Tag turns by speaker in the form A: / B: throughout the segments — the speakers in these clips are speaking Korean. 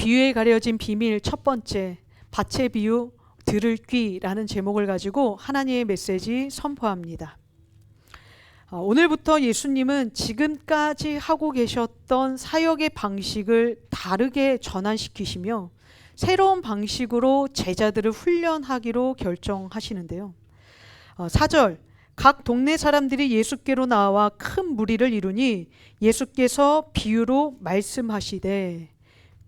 A: 비유에 가려진 비밀 첫 번째 밭의 비유 들을 귀라는 제목을 가지고 하나님의 메시지 선포합니다. 어, 오늘부터 예수님은 지금까지 하고 계셨던 사역의 방식을 다르게 전환시키시며 새로운 방식으로 제자들을 훈련하기로 결정하시는데요. 어, 4절 각 동네 사람들이 예수께로 나와 큰 무리를 이루니 예수께서 비유로 말씀하시되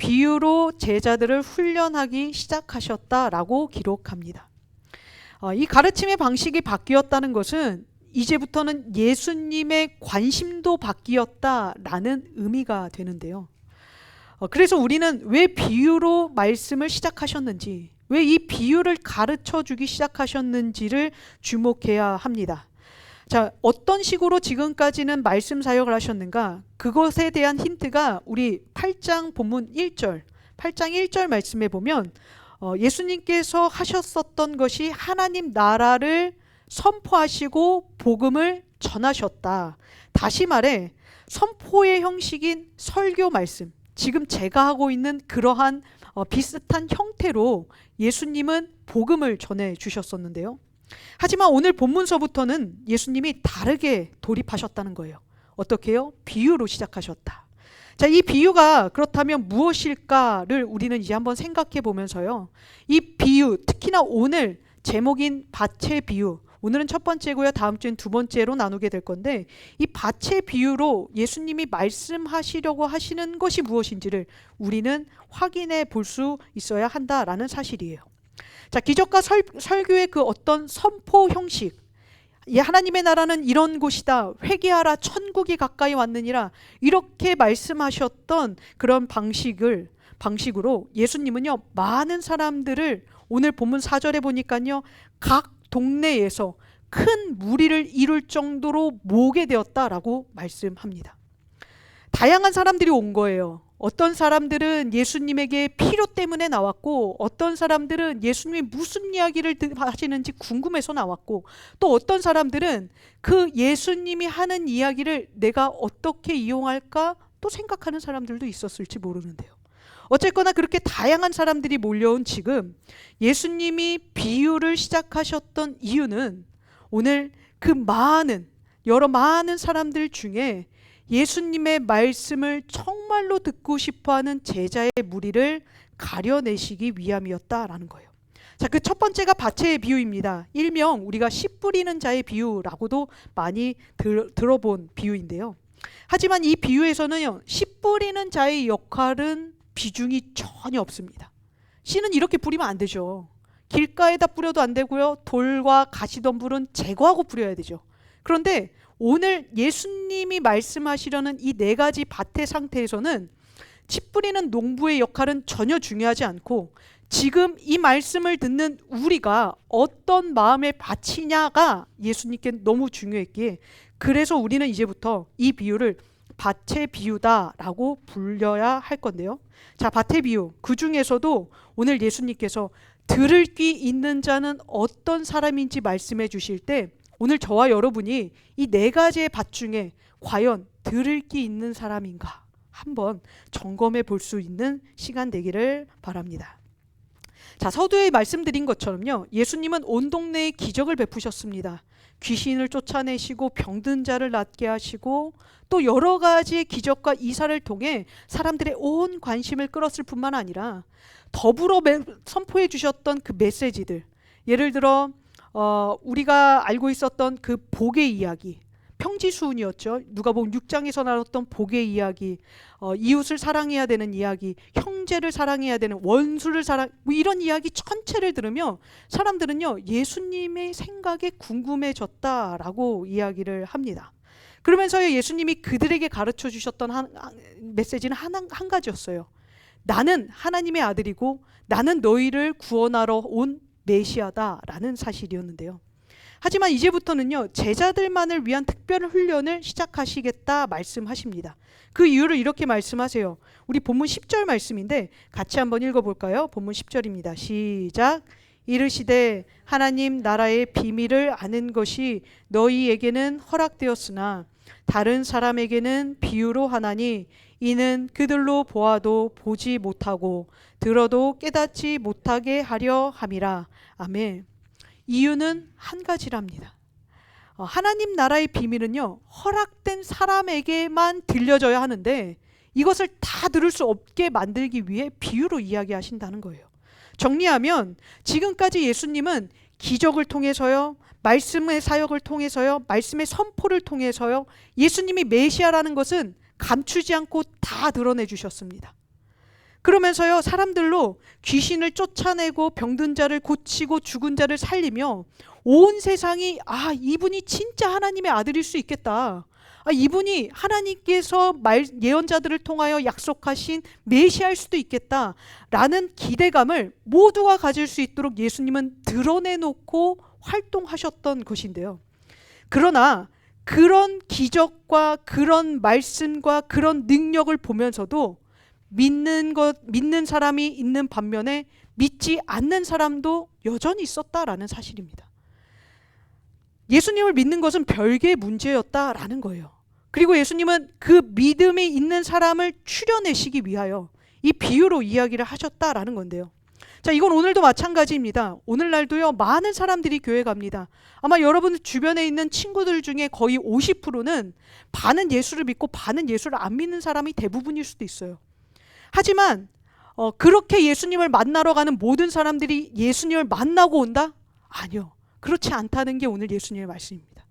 A: 비유로 제자들을 훈련하기 시작하셨다라고 기록합니다. 어, 이 가르침의 방식이 바뀌었다는 것은 이제부터는 예수님의 관심도 바뀌었다라는 의미가 되는데요. 어, 그래서 우리는 왜 비유로 말씀을 시작하셨는지, 왜 이 비유를 가르쳐 주기 시작하셨는지를 주목해야 합니다. 자, 어떤 식으로 지금까지는 말씀 사역을 하셨는가? 그것에 대한 힌트가 우리 8장 본문 1절, 8장 1절 말씀에 보면 어, 예수님께서 하셨었던 것이 하나님 나라를 선포하시고 복음을 전하셨다. 다시 말해 선포의 형식인 설교 말씀. 지금 제가 하고 있는 그러한 어, 비슷한 형태로 예수님은 복음을 전해 주셨었는데요. 하지만 오늘 본문서부터는 예수님이 다르게 돌입하셨다는 거예요. 어떻게요? 비유로 시작하셨다. 자, 이 비유가 그렇다면 무엇일까를 우리는 이제 한번 생각해 보면서요. 이 비유, 특히나 오늘 제목인 밭의 비유, 오늘은 첫 번째고요. 다음 주엔 두 번째로 나누게 될 건데 이 밭의 비유로 예수님이 말씀하시려고 하시는 것이 무엇인지를 우리는 확인해 볼 수 있어야 한다라는 사실이에요. 자, 기적과 설, 설교의 그 어떤 선포 형식 이 하나님의 나라는 이런 곳이다. 회개하라. 천국이 가까이 왔느니라. 이렇게 말씀하셨던 그런 방식을 방식으로 예수님은요. 많은 사람들을 오늘 본문 4절에 보니까요. 각 동네에서 큰 무리를 이룰 정도로 모게 되었다라고 말씀합니다. 다양한 사람들이 온 거예요. 어떤 사람들은 예수님에게 필요 때문에 나왔고, 어떤 사람들은 예수님이 무슨 이야기를 하시는지 궁금해서 나왔고, 또 어떤 사람들은 그 예수님이 하는 이야기를 내가 어떻게 이용할까 또 생각하는 사람들도 있었을지 모르는데요. 어쨌거나 그렇게 다양한 사람들이 몰려온 지금 예수님이 비유를 시작하셨던 이유는 오늘 그 많은 여러 많은 사람들 중에 예수님의 말씀을 정말로 듣고 싶어 하는 제자의 무리를 가려내시기 위함이었다라는 거예요. 자, 그 첫 번째가 밭의 비유입니다. 일명 우리가 씨 뿌리는 자의 비유라고도 많이 들, 들어본 비유인데요. 하지만 이 비유에서는요, 씨 뿌리는 자의 역할은 비중이 전혀 없습니다. 씨는 이렇게 뿌리면 안 되죠. 길가에다 뿌려도 안 되고요. 돌과 가시덤불은 제거하고 뿌려야 되죠. 그런데 오늘 예수님이 말씀하시려는 이 네 가지 밭의 상태에서는 치 뿌리는 농부의 역할은 전혀 중요하지 않고 지금 이 말씀을 듣는 우리가 어떤 마음의 밭이냐가 예수님께 너무 중요했기에 그래서 우리는 이제부터 이 비유를 밭의 비유다라고 불려야 할 건데요. 자, 밭의 비유. 그 중에서도 오늘 예수님께서 들을 귀 있는 자는 어떤 사람인지 말씀해 주실 때 오늘 저와 여러분이 이 네 가지의 밭 중에 과연 들을 귀 있는 사람인가 한번 점검해 볼 수 있는 시간 되기를 바랍니다. 자, 서두에 말씀드린 것처럼요. 예수님은 온 동네에 기적을 베푸셨습니다. 귀신을 쫓아내시고 병든 자를 낫게 하시고 또 여러 가지의 기적과 이사를 통해 사람들의 온 관심을 끌었을 뿐만 아니라 더불어 선포해 주셨던 그 메시지들 예를 들어 어, 우리가 알고 있었던 그 복의 이야기 평지수운이었죠. 누가복음 6장에서 나눴던 복의 이야기, 어, 이웃을 사랑해야 되는 이야기, 형제를 사랑해야 되는 원수를 사랑 뭐 이런 이야기 전체를 들으며 사람들은요 예수님의 생각에 궁금해졌다라고 이야기를 합니다. 그러면서 예수님이 그들에게 가르쳐 주셨던 한, 메시지는 한, 한 가지였어요. 나는 하나님의 아들이고 나는 너희를 구원하러 온 메시아다라는 사실이었는데요. 하지만 이제부터는요, 제자들만을 위한 특별 훈련을 시작하시겠다 말씀하십니다. 그 이유를 이렇게 말씀하세요. 우리 본문 10절 말씀인데 같이 한번 읽어볼까요? 본문 10절입니다. 시작. 이르시되 하나님 나라의 비밀을 아는 것이 너희에게는 허락되었으나 다른 사람에게는 비유로 하나니 이는 그들로 보아도 보지 못하고 들어도 깨닫지 못하게 하려 함이라. 아멘. 이유는 한 가지랍니다. 어, 하나님 나라의 비밀은요, 허락된 사람에게만 들려져야 하는데 이것을 다 들을 수 없게 만들기 위해 비유로 이야기하신다는 거예요. 정리하면 지금까지 예수님은 기적을 통해서요, 말씀의 사역을 통해서요, 말씀의 선포를 통해서요, 예수님이 메시아라는 것은 감추지 않고 다 드러내 주셨습니다. 그러면서요, 사람들로 귀신을 쫓아내고 병든 자를 고치고 죽은 자를 살리며 온 세상이 아, 이분이 진짜 하나님의 아들일 수 있겠다. 아, 이분이 하나님께서 말, 예언자들을 통하여 약속하신 메시아일 수도 있겠다. 라는 기대감을 모두가 가질 수 있도록 예수님은 드러내놓고 활동하셨던 것인데요. 그러나 그런 기적과 그런 말씀과 그런 능력을 보면서도 믿는 것 믿는 사람이 있는 반면에 믿지 않는 사람도 여전히 있었다라는 사실입니다. 예수님을 믿는 것은 별개의 문제였다라는 거예요. 그리고 예수님은 그 믿음이 있는 사람을 추려내시기 위하여 이 비유로 이야기를 하셨다라는 건데요. 자, 이건 오늘도 마찬가지입니다. 오늘날도요, 많은 사람들이 교회 갑니다. 아마 여러분 주변에 있는 친구들 중에 거의 50%는 반은 예수를 믿고 반은 예수를 안 믿는 사람이 대부분일 수도 있어요. 하지만 어, 그렇게 예수님을 만나러 가는 모든 사람들이 예수님을 만나고 온다? 아니요. 그렇지 않다는 게 오늘 예수님의 말씀입니다.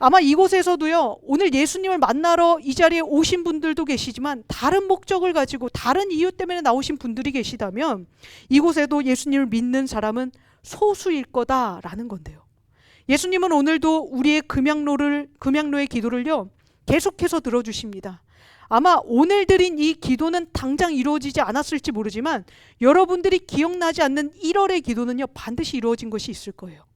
A: 아마 이곳에서도요, 오늘 예수님을 만나러 이 자리에 오신 분들도 계시지만 다른 목적을 가지고 다른 이유 때문에 나오신 분들이 계시다면 이곳에도 예수님을 믿는 사람은 소수일 거다라는 건데요. 예수님은 오늘도 우리의 금양로를, 금양로의 기도를요, 계속해서 들어주십니다. 아마 오늘 드린 이 기도는 당장 이루어지지 않았을지 모르지만 여러분들이 기억나지 않는 1월의 기도는요, 반드시 이루어진 것이 있을 거예요.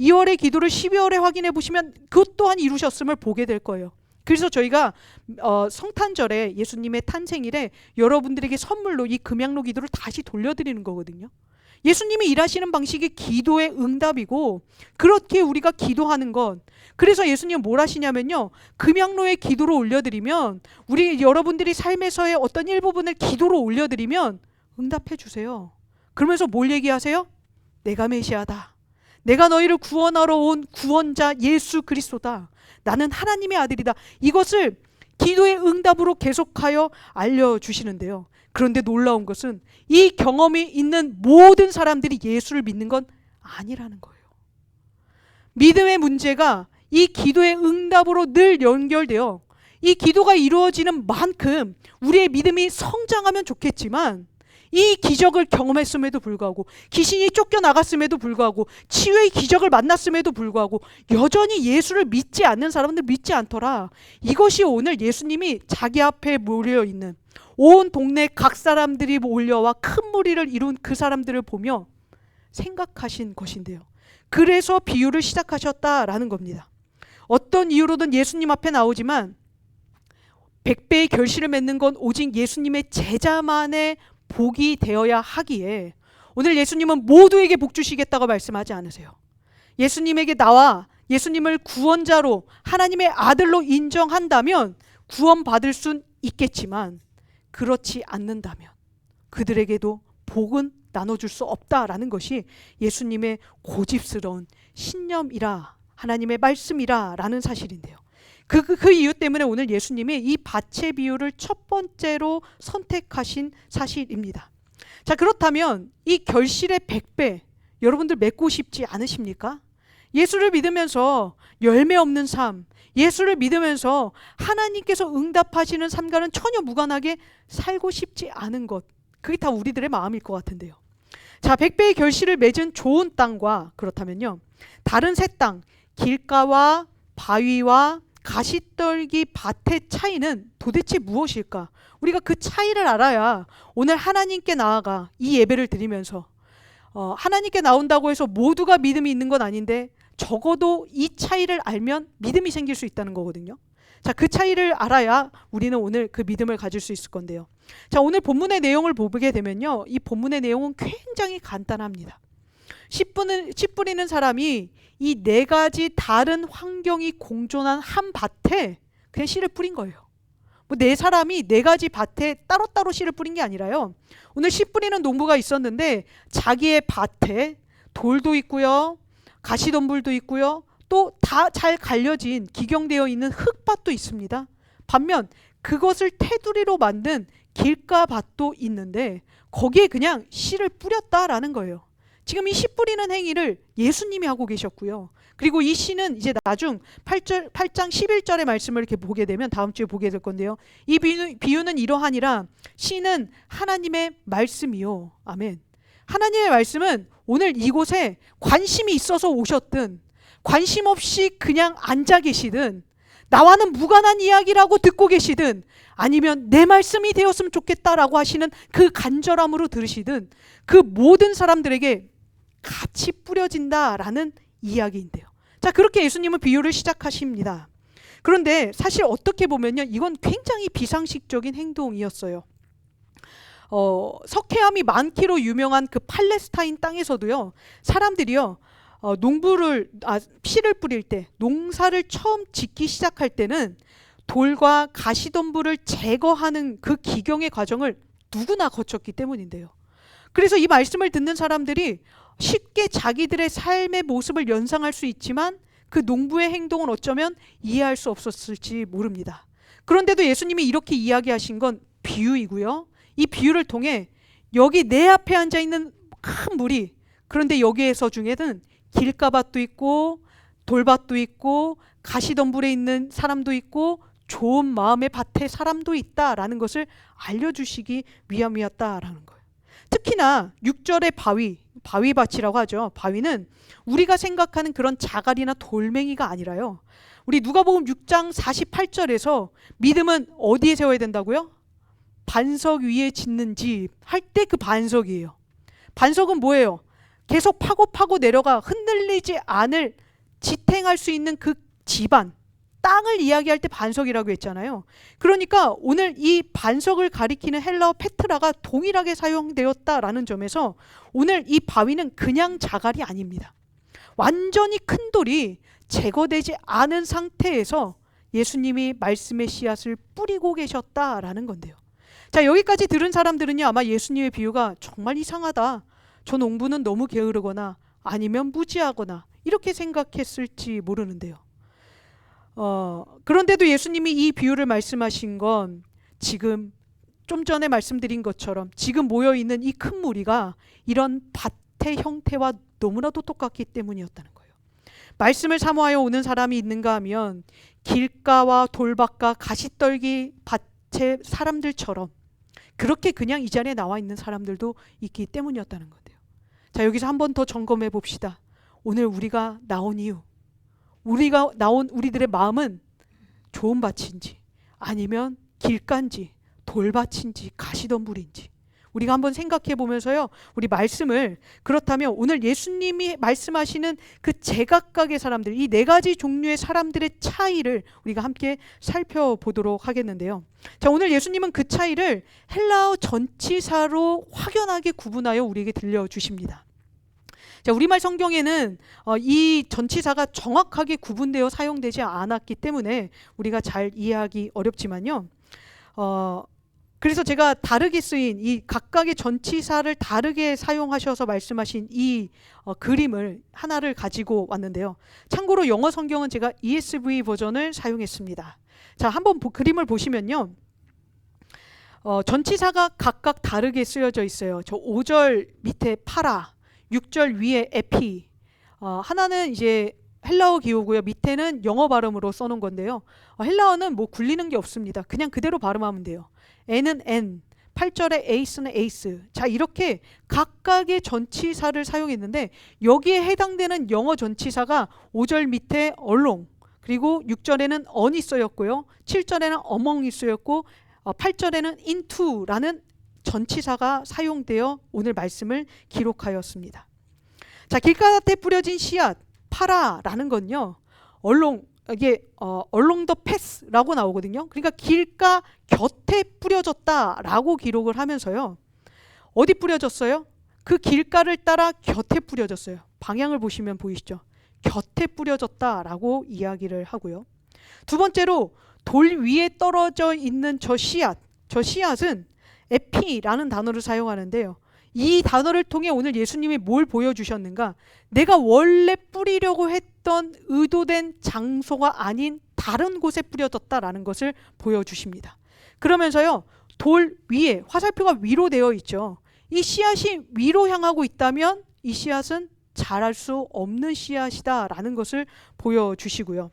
A: 2월의 기도를 12월에 확인해 보시면 그것 또한 이루셨음을 보게 될 거예요. 그래서 저희가 어, 성탄절에 예수님의 탄생일에 여러분들에게 선물로 이 금양로 기도를 다시 돌려드리는 거거든요. 예수님이 일하시는 방식이 기도의 응답이고 그렇게 우리가 기도하는 것 그래서 예수님은 뭘 하시냐면요 금양로에 기도로 올려드리면 우리 여러분들이 삶에서의 어떤 일부분을 기도로 올려드리면 응답해 주세요 그러면서 뭘 얘기하세요? 내가 메시아다 내가 너희를 구원하러 온 구원자 예수 그리스도다. 나는 하나님의 아들이다. 이것을 기도의 응답으로 계속하여 알려주시는데요. 그런데 놀라운 것은 이 경험이 있는 모든 사람들이 예수를 믿는 건 아니라는 거예요. 믿음의 문제가 이 기도의 응답으로 늘 연결되어 이 기도가 이루어지는 만큼 우리의 믿음이 성장하면 좋겠지만 이 기적을 경험했음에도 불구하고 귀신이 쫓겨나갔음에도 불구하고 치유의 기적을 만났음에도 불구하고 여전히 예수를 믿지 않는 사람들 믿지 않더라. 이것이 오늘 예수님이 자기 앞에 몰려 있는 온 동네 각 사람들이 몰려와 큰 무리를 이룬 그 사람들을 보며 생각하신 것인데요. 그래서 비유를 시작하셨다라는 겁니다. 어떤 이유로든 예수님 앞에 나오지만 백배의 결실을 맺는 건 오직 예수님의 제자만의 복이 되어야 하기에 오늘 예수님은 모두에게 복 주시겠다고 말씀하지 않으세요. 예수님에게 나와 예수님을 구원자로 하나님의 아들로 인정한다면 구원받을 순 있겠지만 그렇지 않는다면 그들에게도 복은 나눠줄 수 없다라는 것이 예수님의 고집스러운 신념이라 하나님의 말씀이라 라는 사실인데요. 그, 그, 그 이유 때문에 오늘 예수님이 이 밭의 비유를 첫 번째로 선택하신 사실입니다. 자, 그렇다면 이 결실의 100배 여러분들 맺고 싶지 않으십니까? 예수를 믿으면서 열매 없는 삶, 예수를 믿으면서 하나님께서 응답하시는 삶과는 전혀 무관하게 살고 싶지 않은 것. 그게 다 우리들의 마음일 것 같은데요. 자, 100배의 결실을 맺은 좋은 땅과 그렇다면요. 다른 새 땅, 길가와 바위와 가시떨기 밭의 차이는 도대체 무엇일까? 우리가 그 차이를 알아야 오늘 하나님께 나아가 이 예배를 드리면서 어, 하나님께 나온다고 해서 모두가 믿음이 있는 건 아닌데 적어도 이 차이를 알면 믿음이 생길 수 있다는 거거든요. 자, 그 차이를 알아야 우리는 오늘 그 믿음을 가질 수 있을 건데요. 자, 오늘 본문의 내용을 보게 되면요. 이 본문의 내용은 굉장히 간단합니다. 씨 뿌는 씨 뿌리는 사람이 이 네 가지 다른 환경이 공존한 한 밭에 그냥 씨를 뿌린 거예요. 뭐네 사람이 네 가지 밭에 따로따로 씨를 뿌린 게 아니라요. 오늘 씨 뿌리는 농부가 있었는데 자기의 밭에 돌도 있고요. 가시덤불도 있고요. 또 다 잘 갈려진 기경되어 있는 흙밭도 있습니다. 반면 그것을 테두리로 만든 길가밭도 있는데 거기에 그냥 씨를 뿌렸다라는 거예요. 지금 이 씨 뿌리는 행위를 예수님이 하고 계셨고요. 그리고 이 씨는 이제 나중 8절, 8장 11절의 말씀을 이렇게 보게 되면 다음 주에 보게 될 건데요. 이 비유, 비유는 이러하니라 씨는 하나님의 말씀이요. 아멘. 하나님의 말씀은 오늘 이곳에 관심이 있어서 오셨든 관심 없이 그냥 앉아 계시든 나와는 무관한 이야기라고 듣고 계시든 아니면 내 말씀이 되었으면 좋겠다라고 하시는 그 간절함으로 들으시든 그 모든 사람들에게 같이 뿌려진다라는 이야기인데요. 자, 그렇게 예수님은 비유를 시작하십니다. 그런데 사실 어떻게 보면요. 이건 굉장히 비상식적인 행동이었어요. 어, 석회암이 많기로 유명한 그 팔레스타인 땅에서도요. 사람들이요. 어, 농부를 아, 씨를 뿌릴 때 농사를 처음 짓기 시작할 때는 돌과 가시덤불을 제거하는 그 기경의 과정을 누구나 거쳤기 때문인데요. 그래서 이 말씀을 듣는 사람들이 쉽게 자기들의 삶의 모습을 연상할 수 있지만 그 농부의 행동은 어쩌면 이해할 수 없었을지 모릅니다. 그런데도 예수님이 이렇게 이야기하신 건 비유이고요. 이 비유를 통해 여기 내 앞에 앉아 있는 큰 무리 그런데 여기에서 중에는 길가밭도 있고 돌밭도 있고 가시덤불에 있는 사람도 있고 좋은 마음의 밭에 사람도 있다라는 것을 알려주시기 위함이었다라는 거예요. 특히나 6절의 바위, 바위밭이라고 하죠. 바위는 우리가 생각하는 그런 자갈이나 돌멩이가 아니라요. 우리 누가복음 6장 48절에서 믿음은 어디에 세워야 된다고요? 반석 위에 짓는 집할때 그 반석이에요. 반석은 뭐예요? 계속 파고 파고 내려가 흔들리지 않을 지탱할 수 있는 그 집안 땅을 이야기할 때 반석이라고 했잖아요. 그러니까 오늘 이 반석을 가리키는 헬라어 페트라가 동일하게 사용되었다라는 점에서 오늘 이 바위는 그냥 자갈이 아닙니다. 완전히 큰 돌이 제거되지 않은 상태에서 예수님이 말씀의 씨앗을 뿌리고 계셨다라는 건데요. 자, 여기까지 들은 사람들은요, 아마 예수님의 비유가 정말 이상하다. 저 농부는 너무 게으르거나 아니면 무지하거나 이렇게 생각했을지 모르는데요. 어, 그런데도 예수님이 이 비유를 말씀하신 건 지금 좀 전에 말씀드린 것처럼 지금 모여 있는 이 큰 무리가 이런 밭의 형태와 너무나도 똑같기 때문이었다는 거예요. 말씀을 사모하여 오는 사람이 있는가 하면 길가와 돌밭과 가시떨기 밭의 사람들처럼 그렇게 그냥 이 자리에 나와 있는 사람들도 있기 때문이었다는 건데요. 자, 여기서 한 번 더 점검해 봅시다. 오늘 우리가 나온 이유. 우리가 나온 우리들의 마음은 좋은 밭인지 아니면 길가인지 돌밭인지 가시덤불인지 우리가 한번 생각해 보면서요. 우리 말씀을 그렇다면 오늘 예수님이 말씀하시는 그 제각각의 사람들 이 네 가지 종류의 사람들의 차이를 우리가 함께 살펴보도록 하겠는데요. 자, 오늘 예수님은 그 차이를 헬라어 전치사로 확연하게 구분하여 우리에게 들려 주십니다. 자, 우리말 성경에는 어, 이 전치사가 정확하게 구분되어 사용되지 않았기 때문에 우리가 잘 이해하기 어렵지만요. 어, 그래서 제가 다르게 쓰인 이 각각의 전치사를 다르게 사용하셔서 말씀하신 이 어, 그림을 하나를 가지고 왔는데요. 참고로 영어 성경은 제가 ESV 버전을 사용했습니다. 자, 한번 보, 그림을 보시면요. 어, 전치사가 각각 다르게 쓰여져 있어요. 저 5절 밑에 파라, 6절 위에 에피. 어, 하나는 이제 헬라어 기호고요. 밑에는 영어 발음으로 써놓은 건데요. 어, 헬라어는 뭐 굴리는 게 없습니다. 그냥 그대로 발음하면 돼요. N은 N, 8절에 에이스는 에이스. 자, 이렇게 각각의 전치사를 사용했는데 여기에 해당되는 영어 전치사가 5절 밑에 얼롱, 그리고 6절에는 on이 쓰였고요. 7절에는 among이 쓰였고 어, 8절에는 into라는 전치사가 사용되어 오늘 말씀을 기록하였습니다. 자, 길가에 뿌려진 씨앗 파라라는 건요. 얼롱 이게 어, 얼롱 더 패스라고 나오거든요. 그러니까 길가 곁에 뿌려졌다라고 기록을 하면서요. 어디 뿌려졌어요? 그 길가를 따라 곁에 뿌려졌어요. 방향을 보시면 보이시죠? 곁에 뿌려졌다라고 이야기를 하고요. 두 번째로 돌 위에 떨어져 있는 저 씨앗, 저 씨앗은 에피라는 단어를 사용하는데요. 이 단어를 통해 오늘 예수님이 뭘 보여주셨는가? 내가 원래 뿌리려고 했던 의도된 장소가 아닌 다른 곳에 뿌려졌다라는 것을 보여주십니다. 그러면서요, 돌 위에 화살표가 위로 되어 있죠. 이 씨앗이 위로 향하고 있다면 이 씨앗은 자랄 수 없는 씨앗이다라는 것을 보여주시고요.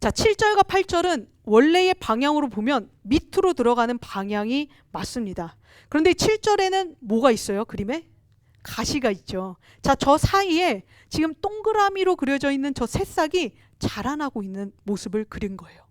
A: 자, 7절과 8절은 원래의 방향으로 보면 밑으로 들어가는 방향이 맞습니다. 그런데 7절에는 뭐가 있어요? 그림에? 가시가 있죠. 자, 저 사이에 지금 동그라미로 그려져 있는 저 새싹이 자라나고 있는 모습을 그린 거예요.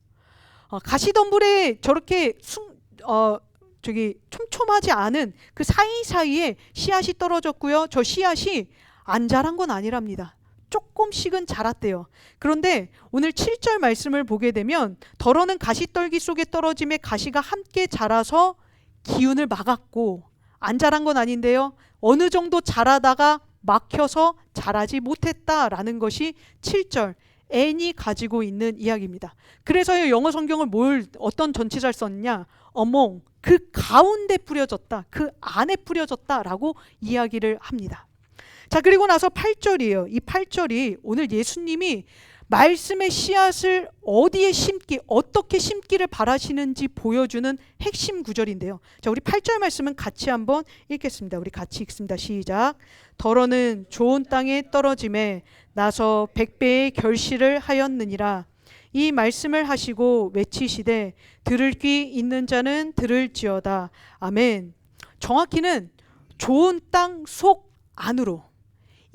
A: 어, 가시덤불에 저렇게 숨, 어, 저기 촘촘하지 않은 그 사이사이에 씨앗이 떨어졌고요. 저 씨앗이 안 자란 건 아니랍니다. 조금씩은 자랐대요. 그런데 오늘 7절 말씀을 보게 되면 덜어는 가시떨기 속에 떨어짐에 가시가 함께 자라서 기운을 막았고 안 자란 건 아닌데요. 어느 정도 자라다가 막혀서 자라지 못했다라는 것이 7절 N이 가지고 있는 이야기입니다. 그래서 영어 성경을 뭘 어떤 전치사를 썼냐? 어몽 그 가운데 뿌려졌다. 그 안에 뿌려졌다라고 이야기를 합니다. 자, 그리고 나서 8절이에요. 이 8절이 오늘 예수님이 말씀의 씨앗을 어디에 심기, 어떻게 심기를 바라시는지 보여주는 핵심 구절인데요. 자, 우리 8절 말씀은 같이 한번 읽겠습니다. 우리 같이 읽습니다. 시작. 덜어는 좋은 땅에 떨어짐에 나서 백배의 결실을 하였느니라. 이 말씀을 하시고 외치시되 들을 귀 있는 자는 들을지어다. 아멘. 정확히는 좋은 땅 속 안으로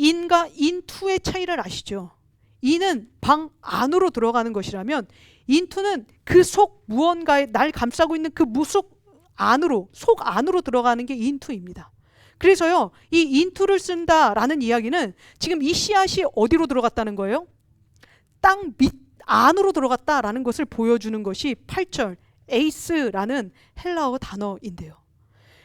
A: 인과 인투의 차이를 아시죠? 인은 방 안으로 들어가는 것이라면 인투는 그 속 무언가에 날 감싸고 있는 그 무속 안으로 속 안으로 들어가는 게 인투입니다. 그래서요 이 인투를 쓴다라는 이야기는 지금 이 씨앗이 어디로 들어갔다는 거예요? 땅 밑 안으로 들어갔다라는 것을 보여주는 것이 8절 에이스라는 헬라어 단어인데요.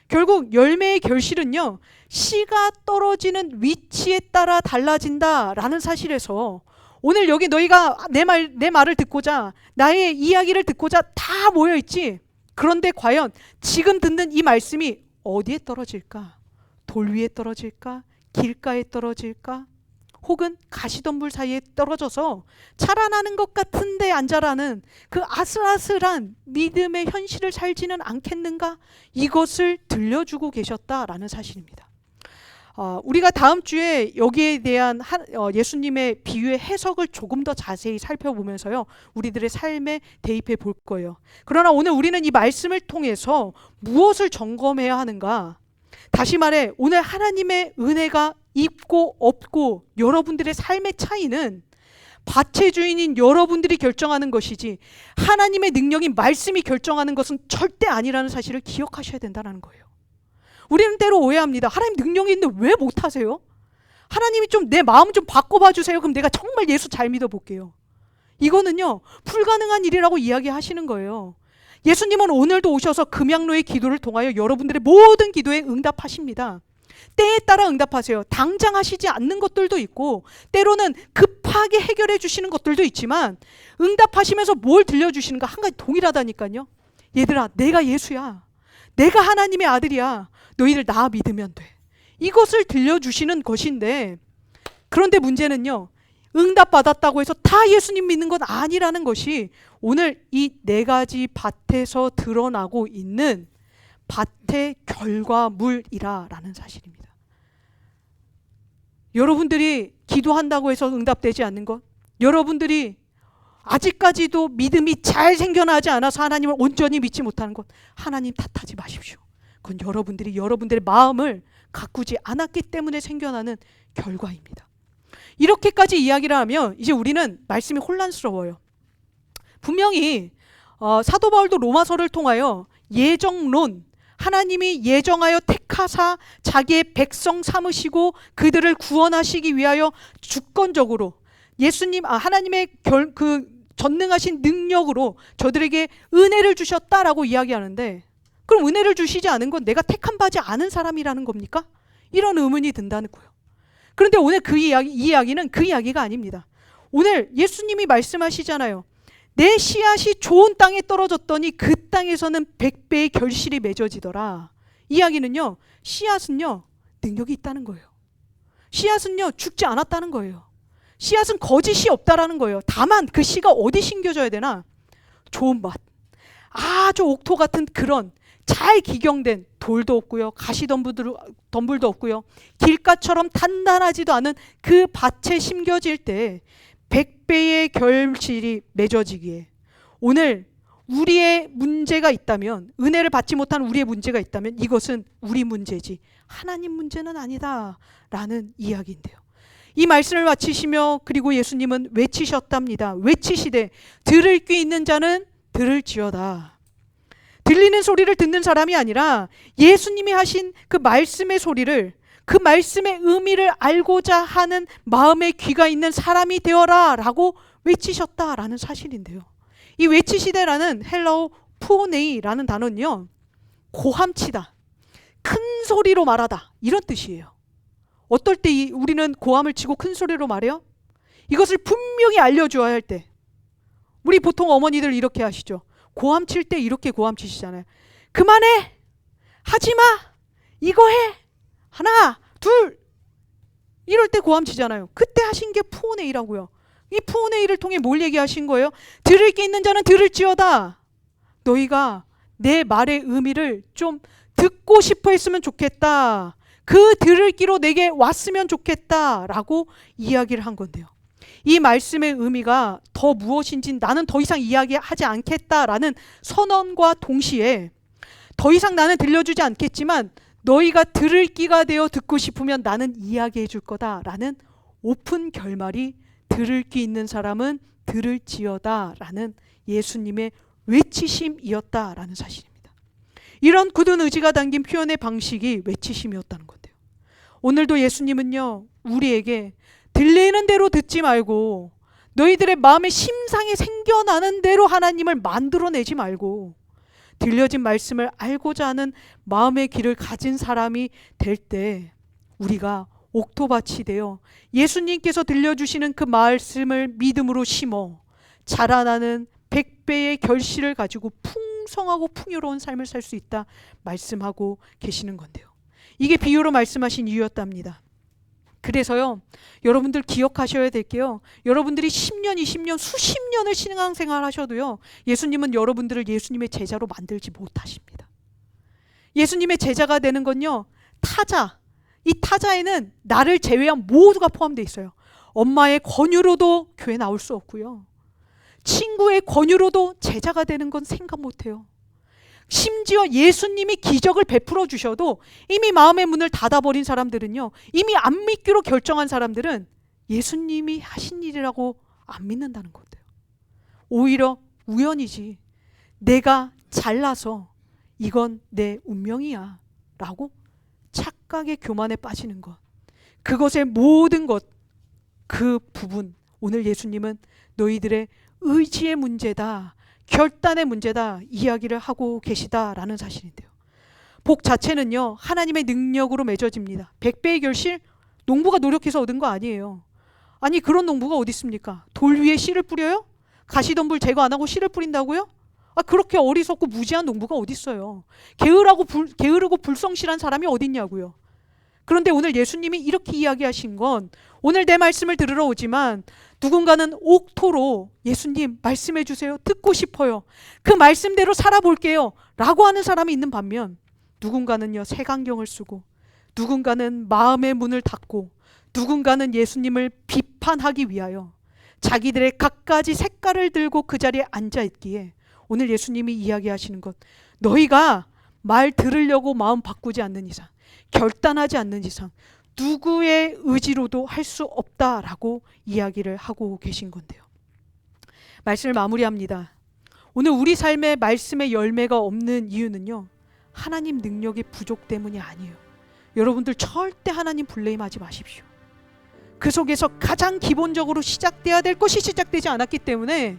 A: 결국 열매의 결실은요 씨가 떨어지는 위치에 따라 달라진다라는 사실에서 오늘 여기 너희가 내 말 내 말을 듣고자 나의 이야기를 듣고자 다 모여 있지. 그런데 과연 지금 듣는 이 말씀이 어디에 떨어질까? 돌 위에 떨어질까? 길가에 떨어질까? 혹은 가시덤불 사이에 떨어져서 자라나는 것 같은데 안 자라는 그 아슬아슬한 믿음의 현실을 살지는 않겠는가? 이것을 들려주고 계셨다라는 사실입니다. 어, 우리가 다음 주에 여기에 대한 한, 어, 예수님의 비유의 해석을 조금 더 자세히 살펴보면서요, 우리들의 삶에 대입해 볼 거예요. 그러나 오늘 우리는 이 말씀을 통해서 무엇을 점검해야 하는가? 다시 말해, 오늘 하나님의 은혜가 있고 없고 여러분들의 삶의 차이는 밭의 주인인 여러분들이 결정하는 것이지 하나님의 능력인 말씀이 결정하는 것은 절대 아니라는 사실을 기억하셔야 된다는 거예요. 우리는 때로 오해합니다. 하나님 능력이 있는데 왜 못하세요? 하나님이 좀 내 마음 좀 바꿔봐 주세요. 그럼 내가 정말 예수 잘 믿어볼게요. 이거는요, 불가능한 일이라고 이야기하시는 거예요. 예수님은 오늘도 오셔서 금양로의 기도를 통하여 여러분들의 모든 기도에 응답하십니다. 때에 따라 응답하세요. 당장 하시지 않는 것들도 있고, 때로는 급하게 해결해 주시는 것들도 있지만, 응답하시면서 뭘 들려주시는가 한 가지 동일하다니까요. 얘들아, 내가 예수야. 내가 하나님의 아들이야. 너희들 나 믿으면 돼. 이것을 들려주시는 것인데, 그런데 문제는요, 응답받았다고 해서 다 예수님 믿는 건 아니라는 것이 오늘 이 네 가지 밭에서 드러나고 있는 밭의 결과물이라라는 사실입니다. 여러분들이 기도한다고 해서 응답되지 않는 것, 여러분들이 아직까지도 믿음이 잘 생겨나지 않아서 하나님을 온전히 믿지 못하는 것, 하나님 탓하지 마십시오. 그건 여러분들이 여러분들의 마음을 가꾸지 않았기 때문에 생겨나는 결과입니다. 이렇게까지 이야기를 하면 이제 우리는 말씀이 혼란스러워요. 분명히 어, 사도 바울도 로마서를 통하여 예정론 하나님이 예정하여 택하사 자기의 백성 삼으시고 그들을 구원하시기 위하여 주권적으로 예수님 아 하나님의 결, 그 전능하신 능력으로 저들에게 은혜를 주셨다라고 이야기하는데 그럼 은혜를 주시지 않은 건 내가 택한 바지 않은 사람이라는 겁니까? 이런 의문이 든다는 거예요. 그런데 오늘 그 이야기, 이 이야기는 그 이야기가 아닙니다. 오늘 예수님이 말씀하시잖아요. 내 씨앗이 좋은 땅에 떨어졌더니 그 땅에서는 백배의 결실이 맺어지더라. 이야기는요, 씨앗은요, 능력이 있다는 거예요. 씨앗은요, 죽지 않았다는 거예요. 씨앗은 거짓이 없다라는 거예요. 다만 그 씨가 어디 심겨져야 되나? 좋은 맛. 아주 옥토 같은 그런 잘 기경된 돌도 없고요. 가시덤불도 덤불도 없고요. 길가처럼 단단하지도 않은 그 밭에 심겨질 때 백배의 결실이 맺어지기에 오늘 우리의 문제가 있다면 은혜를 받지 못한 우리의 문제가 있다면 이것은 우리 문제지 하나님 문제는 아니다라는 이야기인데요. 이 말씀을 마치시며 그리고 예수님은 외치셨답니다. 외치시되 들을 귀 있는 자는 들을지어다. 들리는 소리를 듣는 사람이 아니라 예수님이 하신 그 말씀의 소리를 그 말씀의 의미를 알고자 하는 마음의 귀가 있는 사람이 되어라 라고 외치셨다라는 사실인데요. 이 외치시되라는 헬라어 푸네이라는 단어는요. 고함치다. 큰 소리로 말하다. 이런 뜻이에요. 어떨 때 이- 우리는 고함을 치고 큰 소리로 말해요? 이것을 분명히 알려줘야 할 때. 우리 보통 어머니들 이렇게 하시죠. 고함 칠 때 이렇게 고함 치시잖아요. 그만해! 하지 마! 이거 해! 하나, 둘! 이럴 때 고함 치잖아요. 그때 하신 게 푸네이라고요. 이 푸네이를 통해 뭘 얘기하신 거예요? 들을 게 있는 자는 들을지어다. 너희가 내 말의 의미를 좀 듣고 싶어 했으면 좋겠다. 그 들을 기로 내게 왔으면 좋겠다 라고 이야기를 한 건데요. 이 말씀의 의미가 더 무엇인지 나는 더 이상 이야기하지 않겠다라는 선언과 동시에 더 이상 나는 들려주지 않겠지만 너희가 들을 기가 되어 듣고 싶으면 나는 이야기해 줄 거다라는 오픈 결말이 들을 귀 있는 사람은 들을지어다라는 예수님의 외치심이었다라는 사실입니다. 이런 굳은 의지가 담긴 표현의 방식이 외치심이었다는 건데요. 오늘도 예수님은요, 우리에게 들리는 대로 듣지 말고 너희들의 마음에 심상이 생겨나는 대로 하나님을 만들어내지 말고 들려진 말씀을 알고자 하는 마음의 길을 가진 사람이 될 때 우리가 옥토밭이 되어 예수님께서 들려주시는 그 말씀을 믿음으로 심어 자라나는 백배의 결실을 가지고 풍성하고 풍요로운 삶을 살 수 있다 말씀하고 계시는 건데요. 이게 비유로 말씀하신 이유였답니다. 그래서요, 여러분들 기억하셔야 될 게요. 여러분들이 10년, 20년, 수십 년을 신앙생활 하셔도요, 예수님은 여러분들을 예수님의 제자로 만들지 못하십니다. 예수님의 제자가 되는 건요, 타자. 이 타자에는 나를 제외한 모두가 포함되어 있어요. 엄마의 권유로도 교회 나올 수 없고요. 친구의 권유로도 제자가 되는 건 생각 못 해요. 심지어 예수님이 기적을 베풀어 주셔도 이미 마음의 문을 닫아버린 사람들은요, 이미 안 믿기로 결정한 사람들은 예수님이 하신 일이라고 안 믿는다는 건데요. 오히려 우연이지. 내가 잘나서 이건 내 운명이야. 라고 착각의 교만에 빠지는 것. 그것의 모든 것, 그 부분. 오늘 예수님은 너희들의 의지의 문제다. 결단의 문제다 이야기를 하고 계시다라는 사실인데요. 복 자체는요 하나님의 능력으로 맺어집니다. 백배의 결실 농부가 노력해서 얻은 거 아니에요. 아니 그런 농부가 어디 있습니까? 돌 위에 씨를 뿌려요? 가시덤불 제거 안 하고 씨를 뿌린다고요? 아 그렇게 어리석고 무지한 농부가 어디 있어요? 게으르고 불, 게으르고 불성실한 사람이 어디 있냐고요. 그런데 오늘 예수님이 이렇게 이야기하신 건 오늘 내 말씀을 들으러 오지만 누군가는 옥토로 예수님 말씀해 주세요. 듣고 싶어요. 그 말씀대로 살아볼게요. 라고 하는 사람이 있는 반면 누군가는요 색안경을 쓰고 누군가는 마음의 문을 닫고 누군가는 예수님을 비판하기 위하여 자기들의 갖가지 색깔을 들고 그 자리에 앉아 있기에 오늘 예수님이 이야기하시는 것 너희가 말 들으려고 마음 바꾸지 않는 이상 결단하지 않는 이상 누구의 의지로도 할 수 없다라고 이야기를 하고 계신 건데요. 말씀을 마무리합니다. 오늘 우리 삶에 말씀의 열매가 없는 이유는요. 하나님 능력의 부족 때문이 아니에요. 여러분들 절대 하나님 블레임하지 마십시오. 그 속에서 가장 기본적으로 시작돼야 될 것이 시작되지 않았기 때문에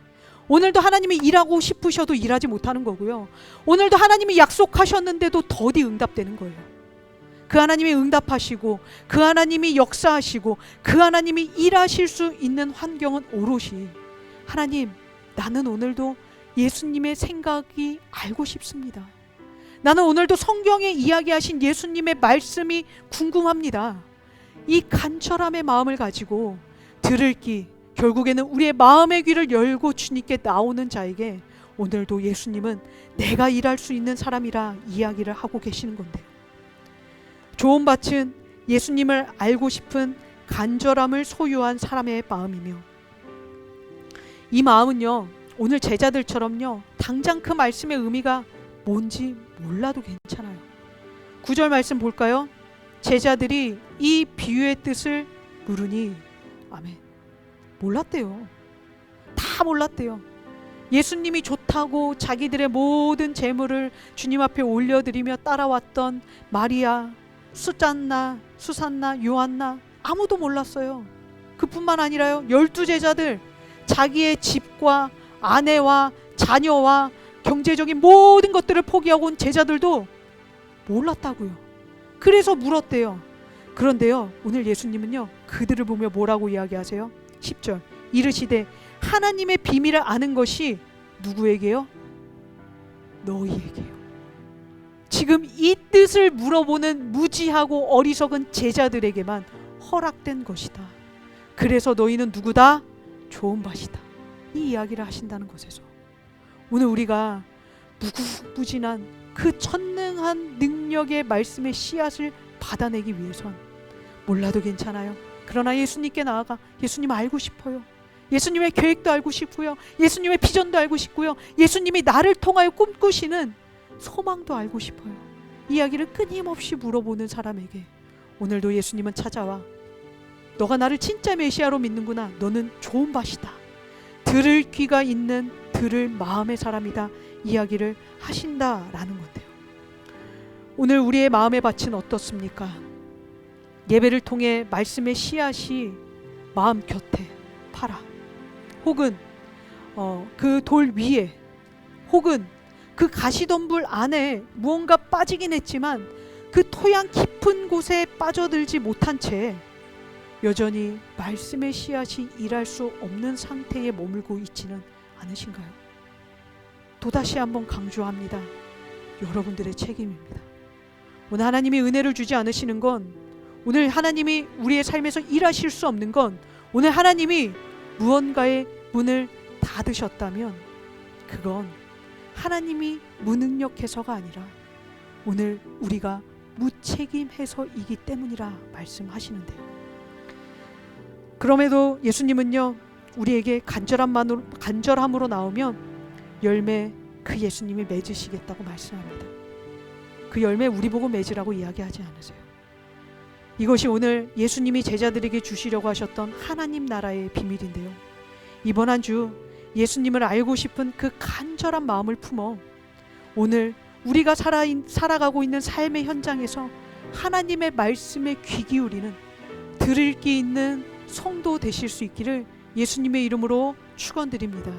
A: 오늘도 하나님이 일하고 싶으셔도 일하지 못하는 거고요. 오늘도 하나님이 약속하셨는데도 더디 응답되는 거예요. 그 하나님이 응답하시고 그 하나님이 역사하시고 그 하나님이 일하실 수 있는 환경은 오롯이 하나님 나는 오늘도 예수님의 생각이 알고 싶습니다. 나는 오늘도 성경에 이야기하신 예수님의 말씀이 궁금합니다. 이 간절함의 마음을 가지고 들을 귀 결국에는 우리의 마음의 귀를 열고 주님께 나오는 자에게 오늘도 예수님은 내가 일할 수 있는 사람이라 이야기를 하고 계시는 건데요. 좋은 밭은 예수님을 알고 싶은 간절함을 소유한 사람의 마음이며 이 마음은요 오늘 제자들처럼요 당장 그 말씀의 의미가 뭔지 몰라도 괜찮아요. 구절 말씀 볼까요? 제자들이 이 비유의 뜻을 물으니 아멘 몰랐대요. 다 몰랐대요. 예수님이 좋다고 자기들의 모든 재물을 주님 앞에 올려드리며 따라왔던 마리아, 수잔나, 수산나, 요한나 아무도 몰랐어요. 그뿐만 아니라요. 열두 제자들 자기의 집과 아내와 자녀와 경제적인 모든 것들을 포기하고 온 제자들도 몰랐다고요. 그래서 물었대요. 그런데요. 오늘 예수님은요. 그들을 보며 뭐라고 이야기하세요? 10절. 이르시되 하나님의 비밀을 아는 것이 누구에게요? 너희에게요. 지금 이 뜻을 물어보는 무지하고 어리석은 제자들에게만 허락된 것이다. 그래서 너희는 누구다? 좋은 밭이다. 이 이야기를 하신다는 것에서 오늘 우리가 무궁무진한 그 천능한 능력의 말씀의 씨앗을 받아내기 위해선 몰라도 괜찮아요. 그러나 예수님께 나아가 예수님 알고 싶어요. 예수님의 계획도 알고 싶고요. 예수님의 비전도 알고 싶고요. 예수님이 나를 통하여 꿈꾸시는 소망도 알고 싶어요. 이야기를 끊임없이 물어보는 사람에게 오늘도 예수님은 찾아와 너가 나를 진짜 메시아로 믿는구나. 너는 좋은 밭이다. 들을 귀가 있는 들을 마음의 사람이다. 이야기를 하신다라는 건데요. 오늘 우리의 마음의 밭은 어떻습니까? 예배를 통해 말씀의 씨앗이 마음 곁에 팔아 혹은 어, 그 돌 위에 혹은 그 가시덤불 안에 무언가 빠지긴 했지만 그 토양 깊은 곳에 빠져들지 못한 채 여전히 말씀의 씨앗이 일할 수 없는 상태에 머물고 있지는 않으신가요? 또다시 한번 강조합니다. 여러분들의 책임입니다. 오늘 하나님이 은혜를 주지 않으시는 건 오늘 하나님이 우리의 삶에서 일하실 수 없는 건 오늘 하나님이 무언가의 문을 닫으셨다면 그건 하나님이 무능력해서가 아니라 오늘 우리가 무책임해서이기 때문이라 말씀하시는데요. 그럼에도 예수님은요 우리에게 간절함만으로 간절함으로 나오면 열매 그 예수님이 맺으시겠다고 말씀합니다. 그 열매 우리 보고 맺으라고 이야기하지 않으세요. 이것이 오늘 예수님이 제자들에게 주시려고 하셨던 하나님 나라의 비밀인데요. 이번 한 주 예수님을 알고 싶은 그 간절한 마음을 품어 오늘 우리가 살아 살아가고 있는 삶의 현장에서 하나님의 말씀에 귀 기울이는 들을 귀 있는 성도 되실 수 있기를 예수님의 이름으로 축원드립니다.